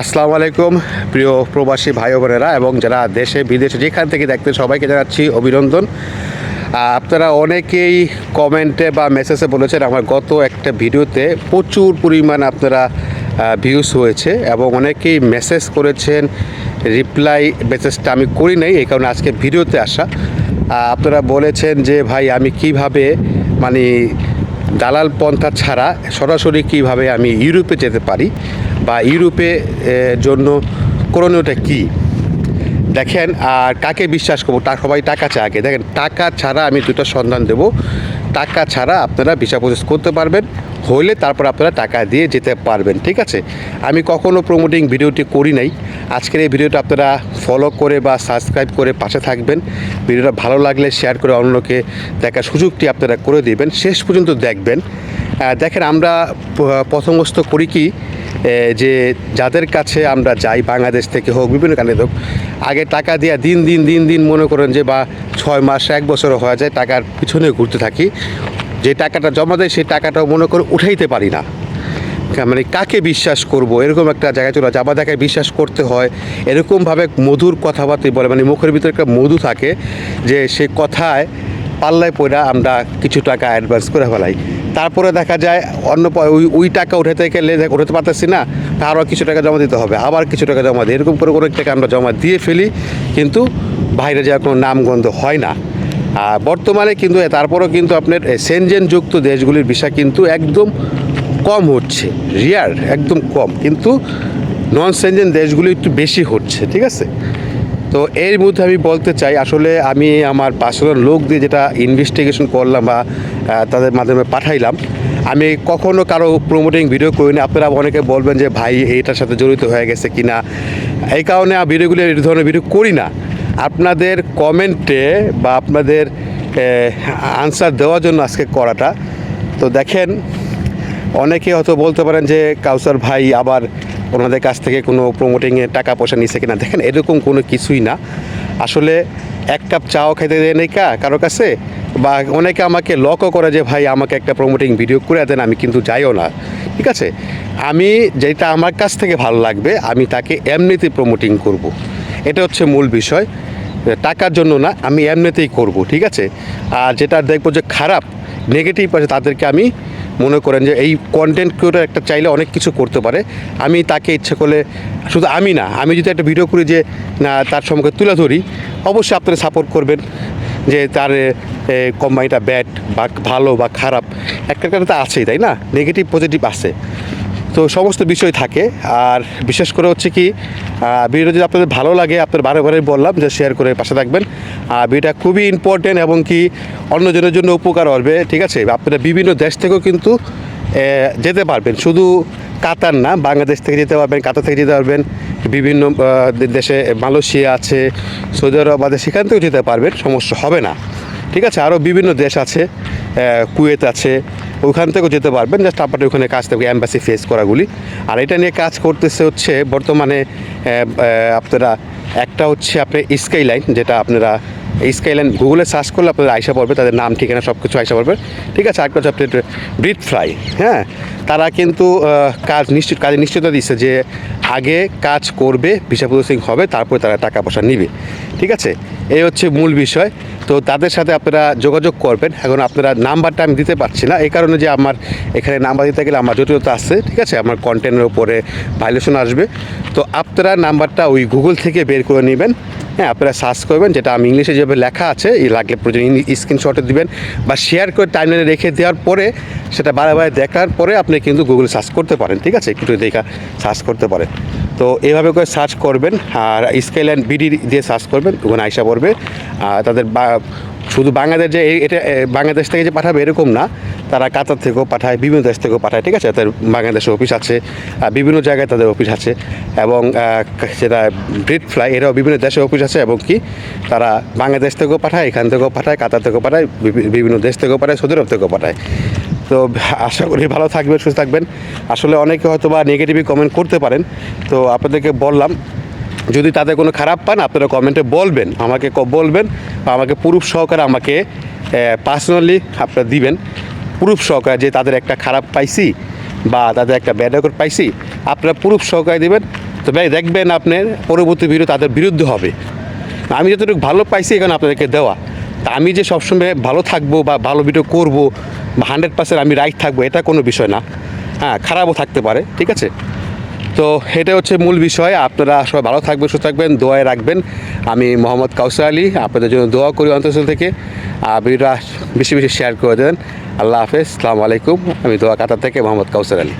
আসসালামু আলাইকুম, প্রিয় প্রবাসী ভাই বোনেরা এবং যারা দেশে, বিদেশে যেখান থেকে দেখতে সবাইকে জানাচ্ছি অভিনন্দন। আপনারা অনেকেই কমেন্টে বা মেসেজে বলেছেন আমার গত একটা ভিডিওতে প্রচুর পরিমাণ আপনারা ভিউজ হয়েছে এবং অনেকেই মেসেজ করেছেন রিপ্লাই মেসেজটা আমি করি নাই, এই কারণে আজকে ভিডিওতে আসা। আপনারা বলেছেন যে, ভাই, আমি কীভাবে মানে দালাল পন্থা ছাড়া সরাসরি কীভাবে আমি ইউরোপে যেতে পারি? বা ইউরোপে জন্য করণীয়টা কি? দেখেন, আর কাকে বিশ্বাস করব? তা সবাই টাকা চায় আগে। দেখেন, টাকা ছাড়া আমি দুটো সন্ধান দেব। টাকা ছাড়া আপনারা ভিসা প্রসেস করতে পারবেন, হইলে তারপর আপনারা টাকা দিয়ে যেতে পারবেন, ঠিক আছে? আমি কখনো প্রমোটিং ভিডিওটি করি নাই। আজকের এই ভিডিওটা আপনারা ফলো করে বা সাবস্ক্রাইব করে পাশে থাকবেন। ভিডিওটা ভালো লাগলে শেয়ার করে অন্যকে দেখার সুযোগটি আপনারা করে দিবেন। শেষ পর্যন্ত দেখবেন। দেখেন, আমরা প্রথমস্ত করি কি? যে যাদের কাছে আমরা যাই, বাংলাদেশ থেকে হোক, বিভিন্ন কারণে হোক, আগে টাকা দিয়ে দিন দিন দিন দিন মনে করেন যে বা ছয় মাস, এক বছরও হয়ে যায় টাকার পিছনে ঘুরতে থাকি। যে টাকাটা জমা দেয়, সেই টাকাটাও মনে করে উঠাইতে পারি না। মানে কাকে বিশ্বাস করব? এরকম একটা জায়গায় চলে যাবা দেখায় বিশ্বাস করতে হয়। এরকমভাবে মধুর কথাবার্তা বলে মানে মুখের ভিতরে একটা মধু থাকে যে সে কথায় পাল্লায় পড়া আমরা কিছু টাকা অ্যাডভান্স করে ফেলাই। তারপরে দেখা যায় অন্য ওই ওই টাকা উঠাতে গেলে উঠাতে পারতেছি না আরও কিছু টাকা জমা দিতে হবে, আবার কিছু টাকা জমা দিই এরকম করে অনেক টাকা আমরা জমা দিয়ে ফেলি, কিন্তু বাইরে যাওয়ার কোনো নামগন্ধ হয় না। আর বর্তমানে কিন্তু তারপরেও কিন্তু আপনার সেনজেনযুক্ত দেশগুলির বিষয় কিন্তু একদম কম হচ্ছে রিয়ার একদম কম, কিন্তু নন সেনজেন দেশগুলি একটু বেশি হচ্ছে, ঠিক আছে? তো এর মধ্যে আমি বলতে চাই, আসলে আমি আমার পার্সোনাল লোক দিয়ে যেটা ইনভেস্টিগেশন করলাম বা তাদের মাধ্যমে পাঠাইলাম, আমি কখনো কারও প্রমোটিং ভিডিও করিনি। আপনারা অনেকে বলবেন যে, ভাই এইটার সাথে জড়িত হয়ে গেছে কিনা? এই কারণে ভিডিওগুলো এই ধরনের ভিডিও করি না। আপনাদের কমেন্টে বা আপনাদের আনসার দেওয়ার জন্য আজকে করাটা, তো দেখেন, অনেকে হয়তো বলতে পারেন যে, কাউসার ভাই, আবার ওনাদের কাছ থেকে কোনো প্রমোটিংয়ে টাকা পয়সা নিছে কিনা, দেখেন, এরকম কোনো কিছুই না। আসলে এক কাপ চাও খেতে দেয় নেই কা কারও কাছে? বা অনেকে আমাকে লকও করে যে, ভাই, আমাকে একটা প্রমোটিং ভিডিও করে দেন, আমি কিন্তু যাইও না। ঠিক আছে? আমি যেটা আমার কাছ থেকে ভালো লাগবে, আমি তাকে এমনিতে প্রমোটিং করব। এটা হচ্ছে মূল বিষয়। টাকার জন্য না, আমি এমনিতেই করব, ঠিক আছে? আর যেটা দেখব যে খারাপ নেগেটিভ আছে তাদেরকে আমি মনে করেন যে এই কন্টেন্ট ক্রিয়েটার একটা চাইলে অনেক কিছু করতে পারে। আমি তাকে ইচ্ছে করলে, শুধু আমি না, আমি যদি একটা ভিডিও করি যে তার সম্পর্কে তুলে ধরি, অবশ্যই আপনারা সাপোর্ট করবেন যে তার কোম্পানিটা ব্যাড বা ভালো বা খারাপ। একটা একটা তো আছেই, তাই না? নেগেটিভ পজিটিভ আছে। তো সমস্ত বিষয় থাকে। আর বিশেষ করে হচ্ছে কি ভিডিও যদি আপনাদের ভালো লাগে আপনার বারে বারে বললাম, যে শেয়ার করে পাশে থাকবেন। আর ভিডিওটা খুবই ইম্পর্টেন্ট এবং কি অন্যজনের জন্য উপকার হবে, ঠিক আছে? আপনারা বিভিন্ন দেশ থেকেও কিন্তু যেতে পারবেন। শুধু কাতার না, বাংলাদেশ থেকে যেতে পারবেন, কাতার থেকে যেতে পারবেন, বিভিন্ন দেশে মালয়েশিয়া আছে, সৌদি আরব আছে, সেখান থেকেও যেতে পারবেন, সমস্যা হবে না। ঠিক আছে? আরও বিভিন্ন দেশ আছে কুয়েত আছে, ওখান থেকেও যেতে পারবেন জাস্ট আপনার ওখানে কাজ থাকবে অ্যাম্বাসি ফেস করাগুলি। আর এটা নিয়ে কাজ করতেছে হচ্ছে বর্তমানে আপনারা একটা হচ্ছে আপনার স্কাই লাইন যেটা আপনারা স্কাই লাইন গুগলে সার্চ করলে আপনাদের আইসা পড়বে, তাদের নাম, ঠিকানা সব কিছু আইসা পড়বে। ঠিক আছে, আরেকটা হচ্ছে আপনার ব্রিথ ফ্রাই হ্যাঁ? তারা কিন্তু কাজ নিশ্চিত, কাজে নিশ্চয়তা দিচ্ছে যে আগে কাজ করবে ভিসা প্রসেসিং হবে, তারপরে তারা টাকা পয়সা নিবে। ঠিক আছে? এই হচ্ছে মূল বিষয়। তো তাদের সাথে আপনারা যোগাযোগ করবেন। এখন আপনারা নাম্বারটা আমি দিতে পারছি না, এই কারণে যে আমার এখানে নাম্বার দিতে গেলে আমার জটিলতা আসছে ঠিক আছে? আমার কন্টেন্টের উপরে ভাইলেশন আসবে। তো আপনারা নাম্বারটা ওই গুগল থেকে বের করে নেবেন। হ্যাঁ আপনারা সার্চ করবেন, যেটা আমি ইংলিশে যেভাবে লেখা আছে, এই লাগলে প্রয়োজন স্ক্রিনশটে দিবেন বা শেয়ার করে টাইমলাইনে রেখে দেওয়ার পরে, সেটা বারে দেখার পরে আপনি কিন্তু গুগলে সার্চ করতে পারেন, ঠিক আছে? একটু দেখা সার্চ করতে পারেন। তো এভাবে করে সার্চ করবেন, আর স্কেল বিডি দিয়ে সার্চ করবেন, ওখানে আইসা পড়বে। আর তাদের শুধু বাংলাদেশ যে, এটা বাংলাদেশ থেকে যে পাঠাবে, এরকম না। তারা কাতার থেকেও পাঠায়, বিভিন্ন দেশ থেকেও পাঠায়, ঠিক আছে? তাদের বাংলাদেশে অফিস আছে বিভিন্ন জায়গায় তাদের অফিস আছে এবং সেটা ব্রিড ফ্লাই এরাও বিভিন্ন দেশে অফিস আছে এবং কি তারা বাংলাদেশ থেকেও পাঠায়, এখান থেকেও পাঠায়, কাতার থেকেও পাঠায় বিভিন্ন দেশ থেকেও পাঠায়, সৌদি আরব থেকেও পাঠায়। তো আশা করি ভালো থাকবেন, সুস্থ থাকবেন। আসলে অনেকে হয়তো বা নেগেটিভই কমেন্ট করতে পারেন। তো আপনাদেরকে বললাম, যদি তাদের কোনো খারাপ পান, আপনারা কমেন্টে বলবেন, আমাকে বলবেন, বা আমাকে প্রুফ সহকারে আমাকে পার্সোনালি আপনারা দিবেন। প্রুফ সহকারে যে তাদের একটা খারাপ পাইছি বা তাদের একটা ব্যাড রেকর্ড পাইছি, আপনারা প্রুফ সহকারে দেবেন। তো ভাই, দেখবেন আপনার পরবর্তী ভিডিও তাদের বিরুদ্ধে হবে। আমি যতটুকু ভালো পাইছি, এখানে আপনাদেরকে দেওয়া। তা আমি যে সবসময় ভালো থাকব বা ভালো ভিডিও করব, বা হান্ড্রেড পার্সেন্ট আমি রাইট থাকব, এটা কোনো বিষয় না। হ্যাঁ খারাপও থাকতে পারে, ঠিক আছে? তো এটা হচ্ছে মূল বিষয়। আপনারা সবাই ভালো থাকবেন, সুস্থ থাকবেন, দোয়ায় রাখবেন। আমি মোহাম্মদ কাউসার আলী, আপনাদের জন্য দোয়া করি অন্তঃস্থল থেকে। আর ভিডিওটা বেশি বেশি শেয়ার করে দেন আল্লাহ হাফেজ, সালামু আলাইকুম। আমি দোয়া কাতার থেকে মোহাম্মদ কাউসার আলী।